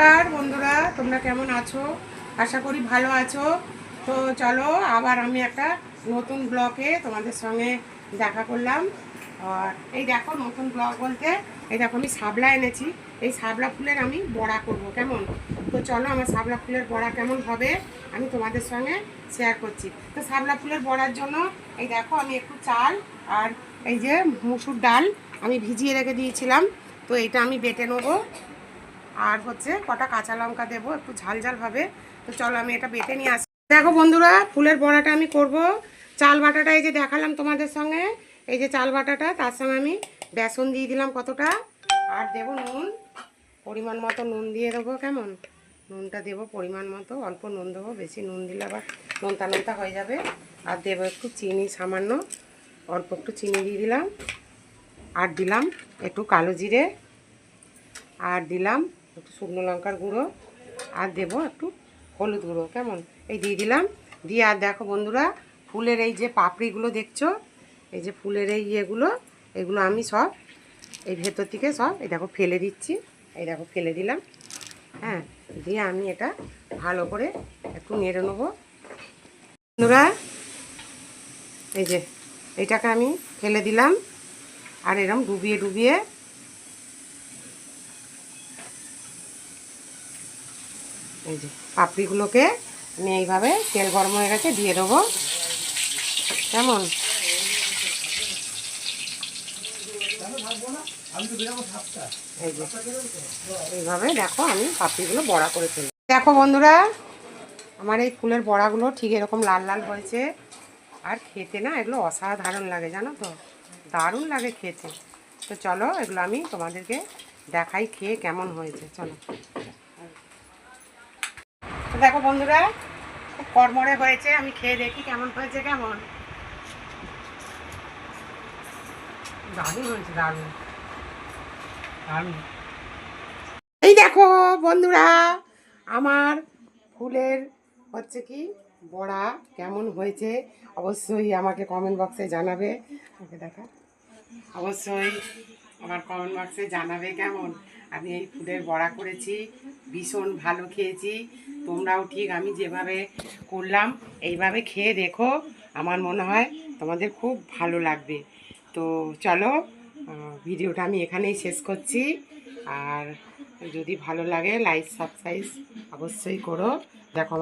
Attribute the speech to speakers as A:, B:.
A: নমস্কার বন্ধুরা, তোমরা কেমন আছো? আশা করি ভালো আছো। তো চলো, আবার আমি একটা নতুন ব্লকে তোমাদের সঙ্গে দেখা করলাম। আর এই দেখো, নতুন ব্লগ বলতে, এই দেখো, আমি সাবলা এনেছি। এই সাবলা ফুলের আমি বড়া করব, কেমন? তো চলো, আমার সাবলা ফুলের বড়া কেমন হবে, আমি তোমাদের সঙ্গে শেয়ার করছি। তো সাবলা ফুলের বড়ার জন্য, এই দেখো, আমি একটু চাল আর এই যে মুসুর ডাল আমি ভিজিয়ে রেখে দিয়েছিলাম। তো এটা আমি বেটে নেব। আর হচ্ছে কটা কাঁচা লঙ্কা দেবো, একটু ঝাল ঝাল হবে। তো চলো আমি এটা বেটে নিয়ে আসি। দেখো বন্ধুরা, ফুলের বড়াটা আমি করব। চাল বাটাটা এই যে দেখালাম তোমাদের সঙ্গে। এই যে চাল বাটাটা, তার সঙ্গে আমি বেসন দিয়ে দিলাম কতটা। আর দেবো নুন, পরিমাণ মতো নুন দিয়ে দেবো কেমন? নুনটা দেবো পরিমাণ মতো, অল্প নুন দেবো, বেশি নুন দিলে আবার নোনতা নোনতা হয়ে যাবে। আর দেবো একটু চিনি, সামান্য অল্প একটু চিনি দিয়ে দিলাম। আর দিলাম একটু কালো জিরে। আর দিলাম একটু শুকনো লঙ্কার গুঁড়ো আর দেবো একটু হলুদ গুঁড়ো, কেমন? এই দিয়ে দিলাম। দিয়ে আর দেখো বন্ধুরা, ফুলের এই যে পাপড়িগুলো দেখছ, এই যে ফুলের এই ইয়েগুলো, এগুলো আমি সব এই ভেতর থেকে সব এই দেখো ফেলে দিচ্ছি। এই দেখো ফেলে দিলাম। হ্যাঁ দিয়ে আমি এটা ভালো করে একটু নেড়ে নেব। বন্ধুরা, এই যে এটাকে আমি ফেলে দিলাম। আর এরম ডুবিয়ে ডুবিয়ে এই যে পাপড়িগুলোকে আমি এইভাবে তেল গরম হয়ে গেছে দিয়ে দেবো। কেমন? এই যে এইভাবে দেখো আমি পাপড়িগুলো বড়া করে ফেলি। দেখো বন্ধুরা, আমার এই ফুলের বড়াগুলো ঠিক এরকম লাল লাল হয়েছে। আর খেতে না এগুলো অসাধারণ লাগে, জানো তো? দারুণ লাগে খেতে। তো চলো এগুলো আমি তোমাদেরকে দেখাই খেয়ে কেমন হয়েছে, চলো। দেখো বন্ধুরা খুব কড়মড়ে হয়েছে, আমি খেয়ে দেখি কেমন হয়েছে, কেমন? দারুণ হয়েছে, দারুণ। দারুণ। এই দেখো বন্ধুরা, আমার ফুলের হচ্ছে কি, বড়া কেমন হয়েছে, অবশ্যই আমাকে কমেন্ট বক্সে জানাবে। ওকে দেখা। অবশ্যই। আমার কমেন্ট বক্সে জানাবে কেমন? আমি এই ফুলের বড়া করেছি, ভীষণ ভালো খেয়েছি। তোমরাও ঠিক আমি যেভাবে করলাম, এইভাবে খেয়ে দেখো। আমার মনে হয় তোমাদের খুব ভালো লাগবে। তো চলো ভিডিওটা আমি এখানেই শেষ করছি। আর যদি ভালো লাগে লাইক সাবস্ক্রাইব অবশ্যই করো। দেখো